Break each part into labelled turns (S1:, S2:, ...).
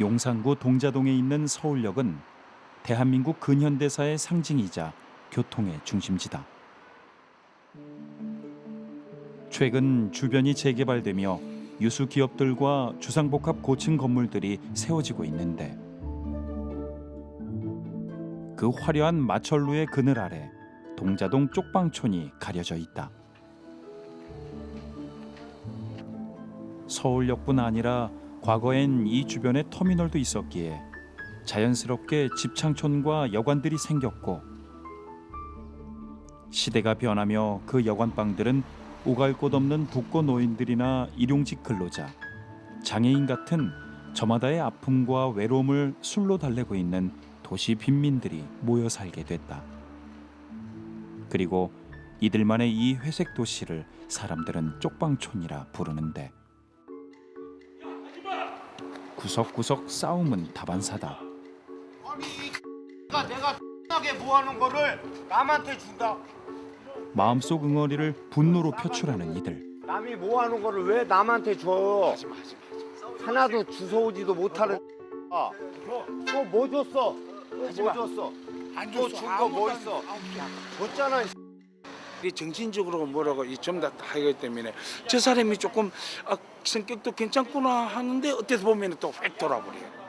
S1: 용산구 동자동에 있는 서울역은 대한민국 근현대사의 상징이자 교통의 중심지다. 최근 주변이 재개발되며 유수 기업들과 주상복합 고층 건물들이 세워지고 있는데 그 화려한 마철루의 그늘 아래 동자동 쪽방촌이 가려져 있다. 서울역뿐 아니라 과거엔 이 주변에 터미널도 있었기에 자연스럽게 집창촌과 여관들이 생겼고 시대가 변하며 그 여관방들은 오갈 곳 없는 북고 노인들이나 일용직 근로자, 장애인 같은 저마다의 아픔과 외로움을 술로 달래고 있는 도시 빈민들이 모여 살게 됐다. 그리고 이들만의 이 회색 도시를 사람들은 쪽방촌이라 부르는데 구석구석 싸움은 다반사다.
S2: 아니 가 내가 하게 모아놓은 거를 남한테 준다.
S3: 마음속 응어리를 분노로 표출하는 이들.
S2: 남이 모아놓은 거를 왜 남한테 줘? 하나도 주워오지도 못하는. 아, 또뭐 줬어? 또뭐 줬어? 또준거 뭐 있어? 줬잖아.
S4: 이 정신적으로 뭐라고 이좀다 하기 때문에 저 사람이 조금 아, 성격도 괜찮구나 하는데 어떻게 보면 또획 돌아버려요.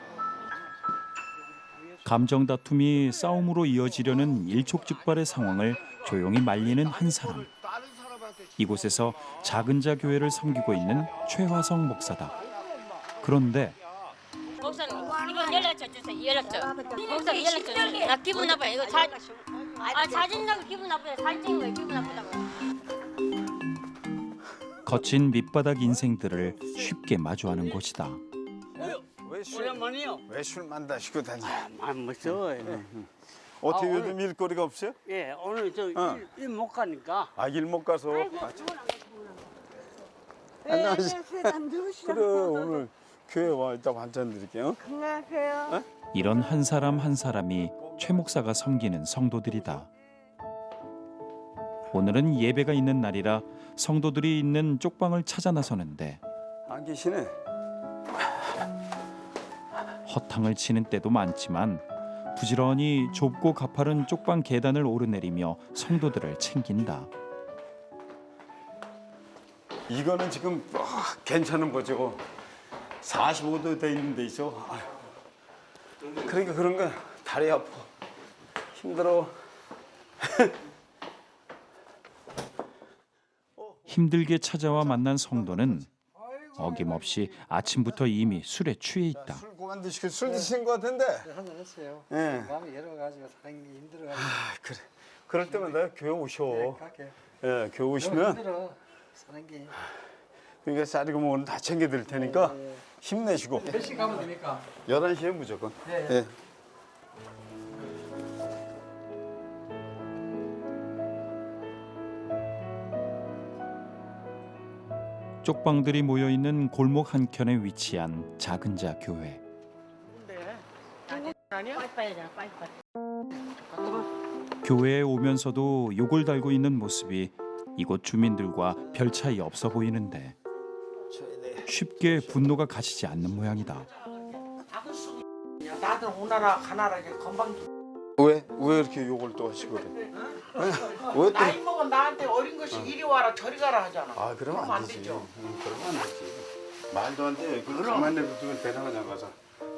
S1: 감정 다툼이 싸움으로 이어지려는 일촉즉발의 상황을 조용히 말리는 한 사람. 이곳에서 작은 자 교회를 섬기고 있는 최화성 목사다. 그런데
S5: 목사님 이거 연락처 주세요. 연락처. 목사님 연락처 주세요. 나 기분 나빠요. 이거 사, 아 사진 나고 기분 나빠요 사진 찍은 거예요. 기분 나쁘다고
S1: 거친 밑바닥 인생들을 쉽게 마주하는 곳이다.
S6: 오랜만이요.
S7: 왜 술만 다시고 다니?
S6: 안 무서워요.
S7: 어떻게
S6: 아,
S7: 요즘 일거리가 없어요?
S6: 예, 오늘 저
S7: 어.
S6: 일못 가니까
S7: 아 일 못 가서. 아, 참.
S8: 네,
S7: 안녕하세요.
S8: 안 들으시나?
S7: 그래 오늘 교회 와 이따 반찬 드릴게요.
S8: 안녕하세요.
S1: 이런 한 사람 한 사람이 최 목사가 섬기는 성도들이다. 오늘은 예배가 있는 날이라 성도들이 있는 쪽방을 찾아 나서는데
S7: 안 계시네.
S1: 허탕을 치는 때도 많지만 부지런히 좁고 가파른 쪽방 계단을 오르내리며 성도들을 챙긴다.
S7: 이거는 지금 아, 괜찮은 거죠. 45도 돼 있는 데 있어. 아유. 그러니까 그런 거 다리 아파. 힘들어.
S1: 힘들게 찾아와 만난 성도는 어김없이 아침부터 이미 술에 취해 있다.
S7: 술 그만 드시고 술 드신 것 같은데.
S9: 한잔 했어요.
S7: 예.
S9: 마음이 여러 가지가 사는 게 힘들어가지고
S7: 아 그래. 그럴 때마다 교회 오셔.
S9: 갈게.
S7: 예, 교회 오시면
S9: 힘들어 사는 게.
S7: 그러니까 쌀이고 뭐는 다 챙겨 드릴 테니까
S9: 예, 예.
S7: 힘내시고.
S9: 몇 시 가면 됩니까?
S7: 11시에 무조건.
S9: 예,
S1: 쪽방들이 모여 있는 골목 한 켠에 위치한 작은 자 교회.
S5: 빠이빠이잖아 빠이빠이
S1: 교회에 오면서도 욕을 달고 있는 모습이 이곳 주민들과 별 차이 없어 보이는데 쉽게 분노가 가시지 않는 모양이다.
S6: 나들 오나라 가나라 이제 건방
S7: 왜? 왜 이렇게 욕을 또 하시고 그래? 왜 또?
S6: 나이 먹은 나한테 어린 것이 이리 와라 저리 가라 하잖아.
S7: 아, 그러면 안 되지.
S6: 되죠.
S7: 응, 그러면 안 되지. 말도 안 돼. 그걸 가만히 냅두면 그냥 가서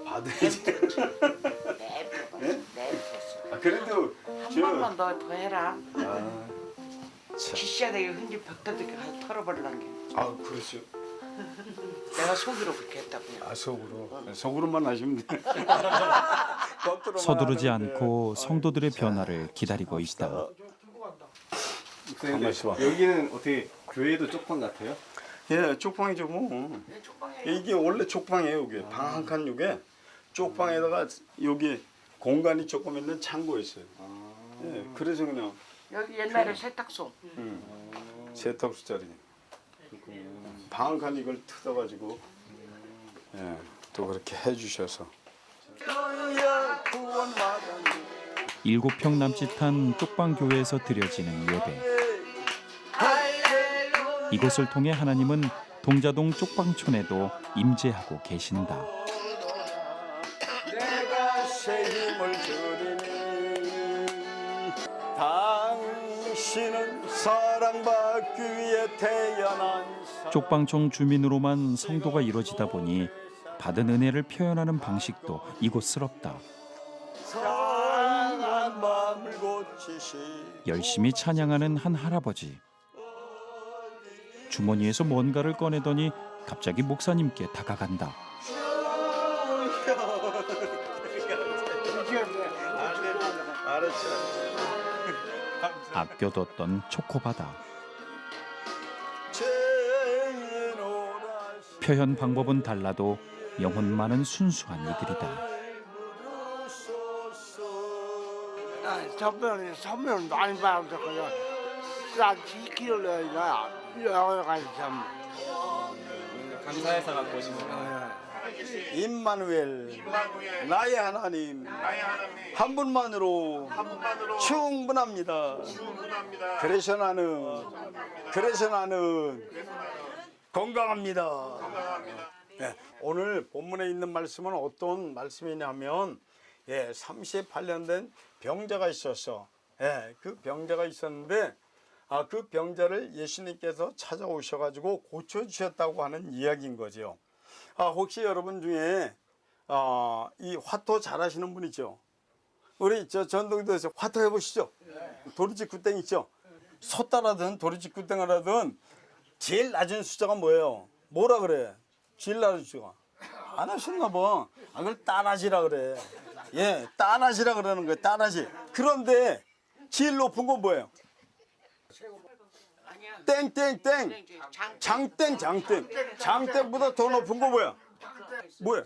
S7: 받아야지.
S6: 내
S7: 아, 그래도
S6: 한 번만 더 더 해라.
S7: 아, 참.
S6: 지시하게 흔지 벽다득 가서 털어버리란 게.
S7: 아, 그렇죠.
S6: 내가 속으로 그렇게 했다고.
S7: 아, 속으로. 속으로만 하시면 돼. 겉으로만
S1: 서두르지
S7: 하는데.
S1: 않고 성도들의 변화를 기다리고 있다.
S7: 가만 있어 봐.
S10: 여기는 어떻게 교회도 쪽방 같아요?
S7: 예, 쪽방이죠 뭐. 이게 원래 쪽방이에요, 여기. 방 한 칸 요게 쪽방에다가 여기 공간이 조금 있는 창고였어요. 예, 그래서 그냥
S6: 여기 옛날에 세탁소.
S7: 세탁소 자리. 방한 칸 이걸 뜯어가지고 예, 또 그렇게 해주셔서.
S1: 일곱 평 남짓한 쪽방 교회에서 드려지는 예배. 이곳을 통해 하나님은 동자동 쪽방촌에도 임재하고 계신다.
S7: 뜻에 힘을 주리니 당신은 사랑받기 위해 태어난 사람
S1: 쪽방촌 주민으로만 성도가 이루어지다 보니 받은 은혜를 표현하는 방식도 이곳스럽다. 열심히 찬양하는 한 할아버지. 주머니에서 뭔가를 꺼내더니 갑자기 목사님께 다가간다. 아껴뒀던 초코바다. 표현 방법은 달라도 영혼 많은 순수한 이들이다.
S2: 선배는 선배는 많이 받아서 그냥 싹 지키려 내가 여러 가지 참.
S10: 감사해서 갖고 오신 거예요.
S7: 임마누엘 나의 하나님 한 분만으로 충분합니다. 그래서 나는 그래서 나는 건강합니다. 예, 오늘 본문에 있는 말씀은 어떤 말씀이냐면 예, 38년 된 병자가 있었어 예, 그 병자가 있었는데 아, 그 병자를 예수님께서 찾아오셔 가지고 고쳐 주셨다고 하는 이야기인 거죠. 아, 혹시 여러분 중에 아, 이 화토 잘하시는 분 있죠? 우리 저 전동도에서 화토 해 보시죠. 도리지 굿땡 있죠? 솥다라든 도리지 굿땡을 하든 제일 낮은 숫자가 뭐예요? 뭐라 그래? 제일 낮은 숫자가 안 하셨나 봐. 아, 그걸 따라지라 그래. 예, 따라지라 그러는 거예요. 따라지. 그런데 제일 높은 건 뭐예요? 땡땡땡 장땡 장땡 장땡보다 더 높은 거 뭐야? 뭐야?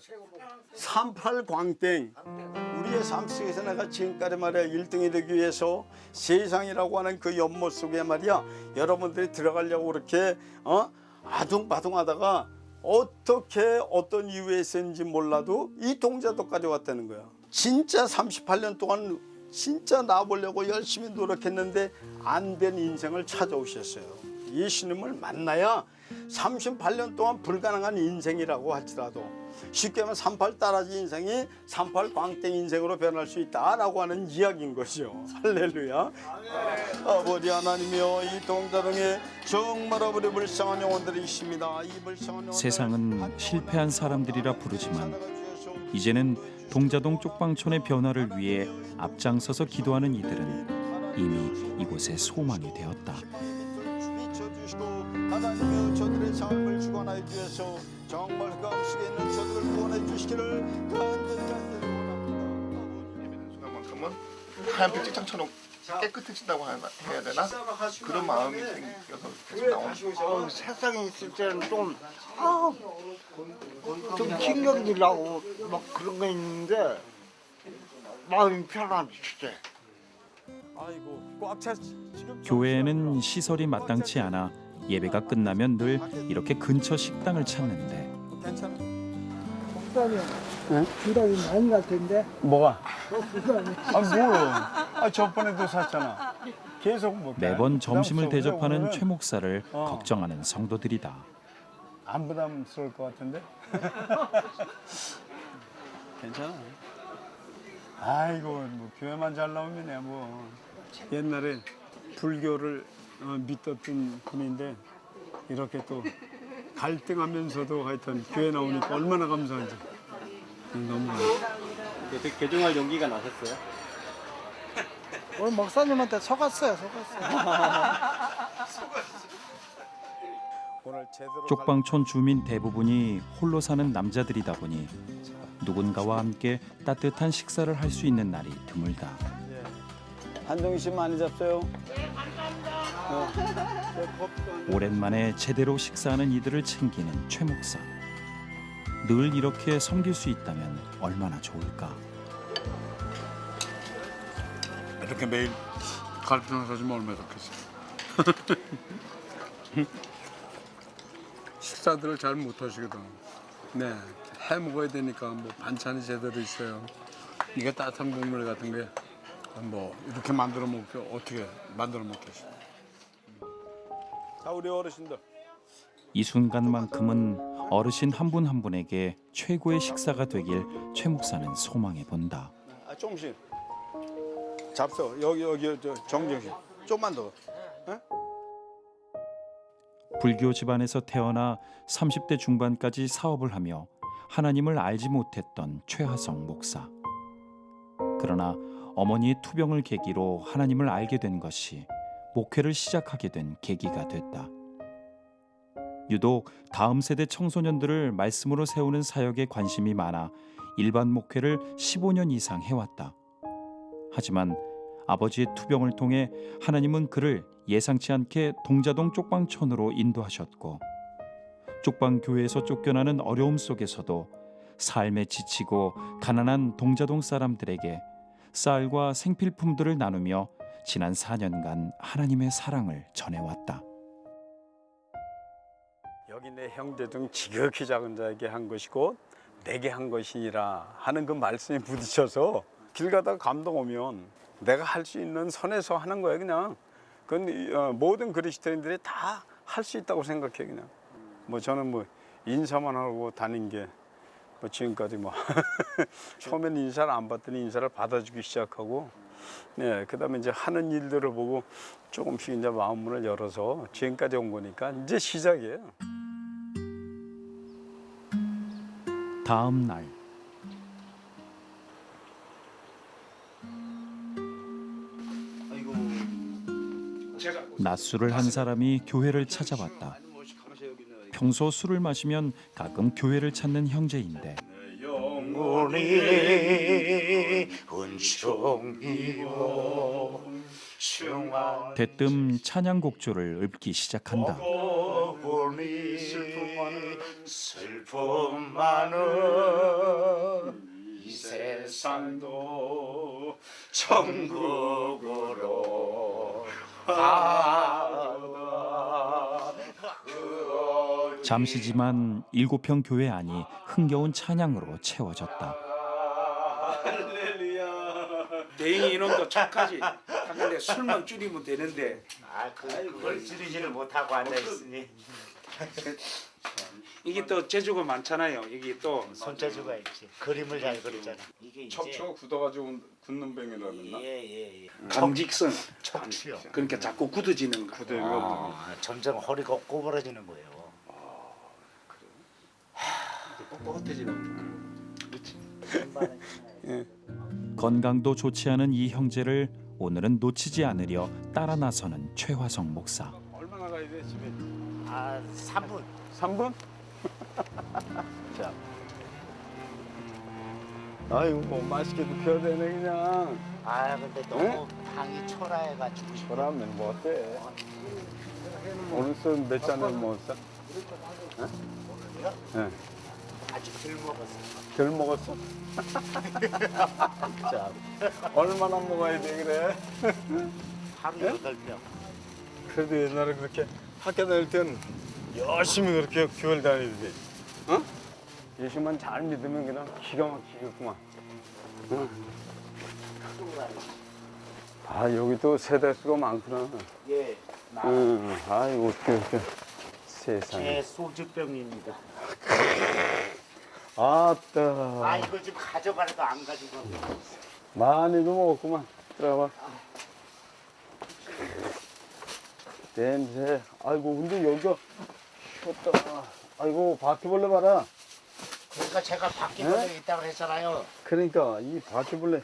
S7: 38광땡 우리의 삶 속에서 내가 지금까지 말이야 1등이 되기 위해서 세상이라고 하는 그 연못 속에 말이야 여러분들이 들어가려고 그렇게 어? 아둥바둥하다가 어떻게 어떤 이유에 있었는지 몰라도 이 동자도까지 왔다는 거야 진짜 38년 동안 진짜 나보려고 열심히 노력했는데 안 된 인생을 찾아오셨어요. 예수님을 만나야 38년 동안 불가능한 인생이라고 할지라도 쉽게 하면 38 따라지 인생이 38 광땡 인생으로 변할 수 있다라고 하는 이야기인 것이요. 할렐루야. 아버지 하나님이여 이 동자동에 정말 아버지 불쌍한 영혼들이 있습니다. 이 불쌍한 영혼들을
S1: 세상은 실패한 사람들이라 부르지만 이제는 동자동 쪽방촌의 변화를 위해 앞장서서 기도하는 이들은 이미 이곳에 소망이 되었다.
S7: 하나님의 저들의 삶을 주관하여 주셔서 정말 그 가운데 있는 저들을 구원해 주시기를 간절히 간절히 원합니다.
S11: 순간만큼은 하얀 백지창 처럼 깨끗해진다고 해야 해야 되나? 그런 마음이 생겨서 계속 나오는
S2: 아우, 세상에 있을 때는 좀, 아, 좀 신경질 나고 막 그런 거 있는데 마음이 편하지 진짜.
S1: 교회에는 시설이 마땅치 않아 예배가 끝나면 늘 이렇게 근처 식당을 찾는데
S7: 괜찮아.
S8: 목사님, 부담이 많이 갈 텐데.
S7: 뭐가?
S8: 부담이.
S7: 아 뭐야? 아 저번에도 샀잖아. 계속 뭐
S1: 매번 점심을 대접하는 최 목사를
S7: 어.
S1: 걱정하는 성도들이다.
S7: 안 부담스러울 것 같은데? 괜찮아. 아이고 뭐 교회만 잘 나오면 뭐 옛날에 불교를 어, 믿었던 분인데 이렇게 또 갈등하면서도 하여튼 교회 나오니까 얼마나 감사한지 너무
S10: 그때 개종할 용기가 나셨어요?
S9: 오늘 목사님한테 속았어요, 속았어요.
S1: 쪽방촌 주민 대부분이 홀로 사는 남자들이다 보니 누군가와 함께 따뜻한 식사를 할 수 있는 날이 드물다.
S7: 한동희 씨 많이 잡어요.
S1: 오랜만에 제대로 식사하는 이들을 챙기는 최 목사. 늘 이렇게 섬길 수 있다면 얼마나 좋을까.
S7: 이렇게 매일 갈비탕 사주면 얼마나 좋겠어. 식사들을 잘 못 하시거든. 네, 해 먹어야 되니까 뭐 반찬이 제대로 있어요. 이게 따뜻한 국물 같은 게 뭐 이렇게 만들어 먹게 어떻게 만들어 먹겠어. 자 우리 어르신들
S1: 이 순간만큼은 어르신 한 분한 분에게 최고의 식사가 되길 최 목사는 소망해 본다.
S7: 조금씩 잡서 여기 여기 저 정정신 좀만 더
S1: 불교 집안에서 태어나 30대 중반까지 사업을 하며 하나님을 알지 못했던 최하성 목사. 그러나 어머니의 투병을 계기로 하나님을 알게 된 것이 목회를 시작하게 된 계기가 됐다. 유독 다음 세대 청소년들을 말씀으로 세우는 사역에 관심이 많아 일반 목회를 15년 이상 해왔다. 하지만 아버지의 투병을 통해 하나님은 그를 예상치 않게 동자동 쪽방촌으로 인도하셨고 쪽방 교회에서 쫓겨나는 어려움 속에서도 삶에 지치고 가난한 동자동 사람들에게 쌀과 생필품들을 나누며 지난 4년간 하나님의 사랑을 전해왔다.
S7: 여기 내 형제 중 지극히 작은 자에게 한 것이고 내게 한 것이니라 하는 그 말씀에 부딪혀서 길 가다가 감동 오면 내가 할 수 있는 선에서 하는 거예요 그냥. 그건 이, 어, 모든 그리스도인들이 다 할 수 있다고 생각해 그냥. 뭐 저는 뭐 인사만 하고 다닌 게 뭐 지금까지 뭐 처음엔 인사를 안 받더니 인사를 받아주기 시작하고 네 그다음에 이제 하는 일들을 보고 조금씩 이제 마음 문을 열어서 지금까지 온 거니까 이제 시작이에요.
S1: 다음 날 낮술을 한 사람이 교회를 찾아왔다. 평소 술을 마시면 가끔 교회를 찾는 형제인데 대뜸 찬양곡조를 읊기 시작한다.
S2: 세상도 가다
S1: 잠시지만 일곱 평 교회 안이 흥겨운 찬양으로 채워졌다.
S4: 대인 인원도 착하지. 하는데 술만 줄이면 되는데
S2: 아, 그, 그걸 줄이지를 못하고 앉아 있으니
S4: 이게 또 재주가 많잖아요. 이게 또
S2: 손재주가 있지 그림을 잘 그리잖아 이게 이제
S7: 굳어가지고 굳는 뱀이라 그랬나?
S2: 예예예
S4: 감직성.
S2: 척추요
S4: 그러니까 자꾸 굳어지는 거.
S2: 아, 점점 허리가 꼬부러지는 거예요
S4: 뻣뻣해지는
S1: 건강도 좋지 않은 이 형제를 오늘은 놓치지 않으려 따라 나서는 최화성 목사.
S7: 얼마나 가야 돼 집에?
S2: 아 3분
S7: 3분? 자. 아이고 뭐 맛있게도 펴야 되네 그냥.
S2: 아 근데 너무 방이 초라해가지고
S7: 그러면 뭐 어때? 오늘 술몇 잔을 먹었어? 네.
S2: 아직 덜 먹었어
S7: 덜 먹었어? 자, 얼마나 먹어야 돼 그래?
S2: 하루 여덟 병
S7: 그래도 옛날에 그렇게 학교 다닐 땐 열심히 그렇게 교회를 다니듯이. 어? 예수만 잘 믿으면 그냥 기가 막히겠구만. 응? 아 여기 또 세대수가 많구나.
S2: 예
S7: 응, 아이고 어떻게 이렇게 세상에.
S2: 제 소주병입니다.
S7: 아따.
S2: 아 이거 좀 가져가라도 안 가지고.
S7: 많이도 먹었구만. 들어봐. 냄새. 아이고 근데 여기가 좋다 아이고 바퀴벌레 봐라.
S2: 그러니까 제가 바퀴벌레 있다고 했잖아요.
S7: 그러니까 이 바퀴벌레.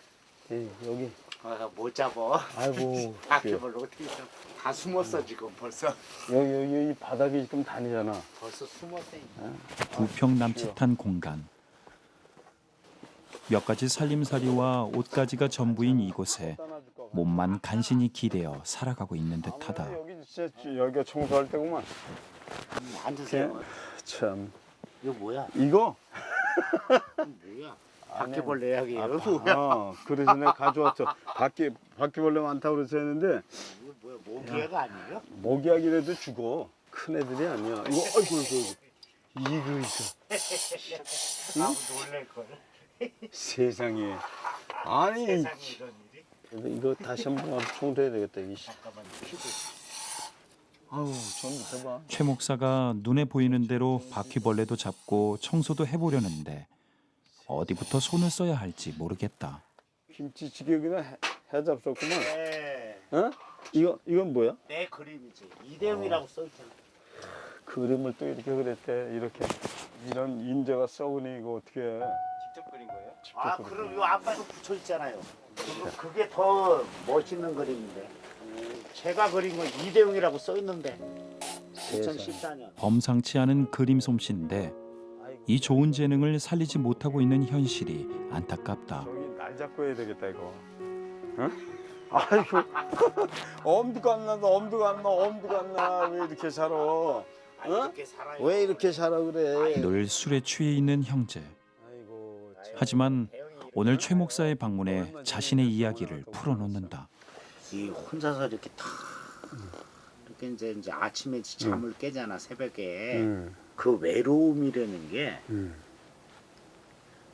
S7: 예, 여기.
S2: 아, 못 잡어.
S7: 아이고
S2: 바퀴벌레 어떻게 잡- 다 숨었어 지금 벌써.
S7: 여기 여기 이 바닥에 지금 다니잖아.
S2: 벌써 숨었어
S1: 두평 남짓한 공간. 몇 가지 살림살이와 옷가지가 전부인 이곳에 몸만 간신히 기대어 살아가고 있는 듯하다.
S7: 여기 진짜 여기가 청소할 때구만
S2: 음, 앉으세요.
S7: 참.
S2: 이거 뭐야?
S7: 이거?
S2: 뭐야? 바퀴벌레 약이에요.
S7: 아, 그래서 내가 가져왔어 바퀴 바퀴벌레 많다고 그래서 했는데.
S2: 이거 뭐야? 모기야가 아니에요?
S7: 모기약이라도 죽어 큰 애들이 아니야. 이거 아이고 이거 이거 이거 있어
S2: 아무 놀랄 걸.
S7: 세상에. 아니
S2: 세상에 이런 일이?
S7: 이거 다시 한번 청소해야 되겠다 이 씨.
S2: 잠깐만
S7: 봐
S1: 최 목사가 눈에 보이는 대로 바퀴벌레도 잡고 청소도 해보려는데 어디부터 손을 써야 할지 모르겠다.
S7: 김치찌개 그냥 해, 해잡섰구만.
S2: 네.
S7: 어? 이거 이건 뭐야?
S2: 내 그림이지. 이대웅이라고 써있잖아.
S7: 그림을 또 이렇게 그랬대. 이렇게 이런 인재가 썩으니 이거 어떻게 해?
S10: 직접 그린 거예요?
S2: 아 그럼 요 앞에도 붙여 있잖아요. 그거- 그게 더 멋있는 그림인데. 제가 그린 건 이대웅이라고 써 있는데. 2014년.
S1: 범상치 않은 그림 솜씨인데 이 좋은 재능을 살리지 못하고 있는 현실이 안타깝다.
S7: 날 잡고 해야 되겠다 이거. 응? 아이고 엄두가 안 난다 엄두가 안 나 엄두가 안 나 왜 이렇게 살아? 어?
S2: 아, 이렇게 살아요.
S7: 왜 이렇게 살아 그래?
S1: 늘 술에 취해 있는 형제.
S7: 아이고 참.
S1: 하지만 오늘 최 목사의 방문에 자신의 이야기를 풀어놓는다.
S2: 이 혼자서 이렇게 탁 이렇게 이제 이제 아침에 잠을 깨잖아 새벽에.
S7: 응,
S2: 그 외로움이라는 게
S7: 응,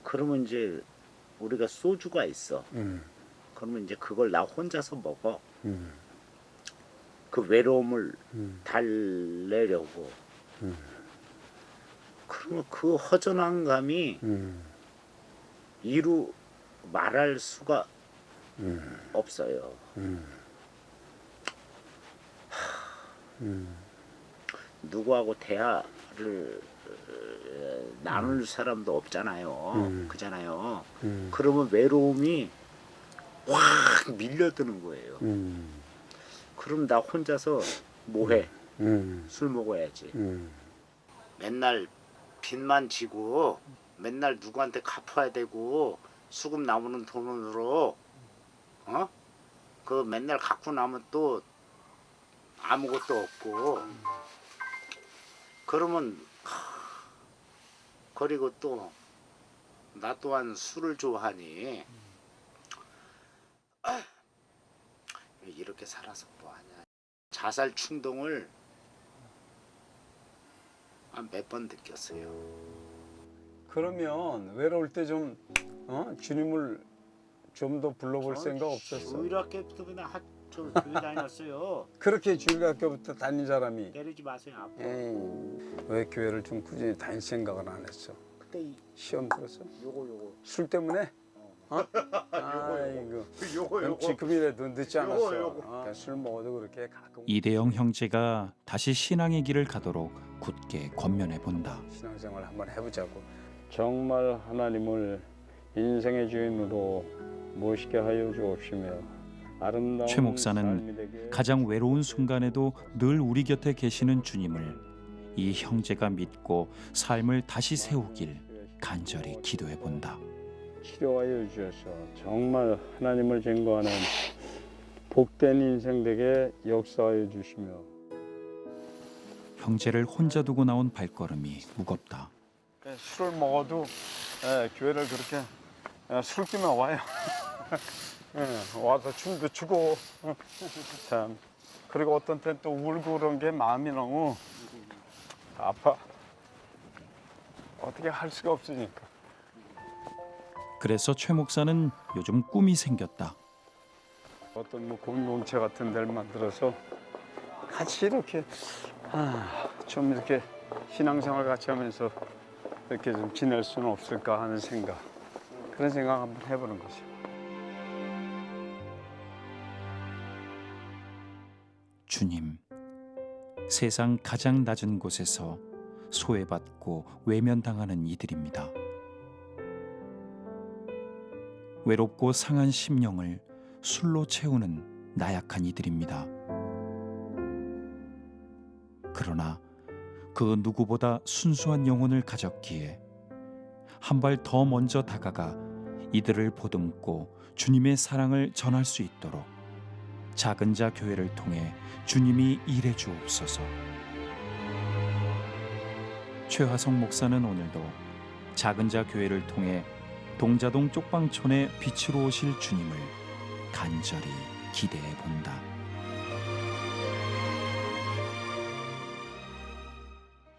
S2: 그러면 이제 우리가 소주가 있어.
S7: 응,
S2: 그러면 이제 그걸 나 혼자서 먹어.
S7: 응,
S2: 그 외로움을
S7: 응.
S2: 달래려고.
S7: 음.
S2: 그러면 그 허전한 감이
S7: 응,
S2: 이루 말할 수가
S7: 응,
S2: 없어요
S7: 응, 응.
S2: 누구하고 대화를 어, 나눌 사람도 없잖아요
S7: 음.
S2: 그잖아요
S7: 응,
S2: 그러면 외로움이 확 밀려드는 거예요.
S7: 응,
S2: 그럼 나 혼자서 뭐해?
S7: 응,
S2: 술 먹어야지.
S7: 응.
S2: 맨날 빚만 지고 맨날 누구한테 갚아야 되고 수급 나오는 돈으로 어? 그 맨날 갖고 나면 또 아무것도 없고 그러면 하, 그리고 또 나 또한 술을 좋아하니 이렇게 살아서 뭐하냐 자살 충동을 한 몇 번 느꼈어요.
S7: 그러면 외로울 때좀 어? 주님을 좀 더 불러볼 생각 없었어?
S2: 주일학교부터 그냥 학, 저 교회 다녔어요.
S7: 그렇게 주일학교부터 다닌 사람이
S2: 때리지 마세요.
S7: 에이, 왜 교회를 좀 꾸준히 다닐 생각을 안 했어?
S2: 그때 이,
S7: 시험 들었어?
S2: 요거 요거
S7: 술 때문에? 어? 아이고
S2: 요거
S7: 그럼 지금이라도 늦지 않았어
S2: 요거.
S7: 어, 술 먹어도 그렇게 가끔
S1: 이대영 형제가 다시 신앙의 길을 가도록 굳게 권면해 본다.
S7: 신앙생활 한번 해보자고 정말 하나님을 인생의 주인으로 모시게 하여 주옵시며 아름다운
S1: 최 목사는 가장 외로운 순간에도 늘 우리 곁에 계시는 주님을 이 형제가 믿고 삶을 다시 세우길 간절히 기도해 본다.
S7: 치료하여 주셔서 정말 하나님을 증거하는 복된 인생 되게 역사하여 주시며
S1: 형제를 혼자 두고 나온 발걸음이 무겁다.
S7: 술을 먹어도 예, 교회를 그렇게 예, 술기만 와요. 예, 와서 춤도 추고 참 그리고 어떤 때는 또 울고 그런 게 마음이 너무 아파. 어떻게 할 수가 없으니까.
S1: 그래서 최 목사는 요즘 꿈이 생겼다.
S7: 어떤 뭐 공동체 같은 데를 만들어서 같이 이렇게 아, 좀 이렇게 신앙생활 같이 하면서 이렇게 좀 지낼 수는 없을까 하는 생각 그런 생각 한번 해보는 거죠.
S1: 주님, 세상 가장 낮은 곳에서 소외받고 외면당하는 이들입니다. 외롭고 상한 심령을 술로 채우는 나약한 이들입니다. 그러나 그 누구보다 순수한 영혼을 가졌기에 한 발 더 먼저 다가가 이들을 보듬고 주님의 사랑을 전할 수 있도록 작은 자 교회를 통해 주님이 일해 주옵소서. 최화성 목사는 오늘도 작은 자 교회를 통해 동자동 쪽방촌의 빛으로 오실 주님을 간절히 기대해 본다.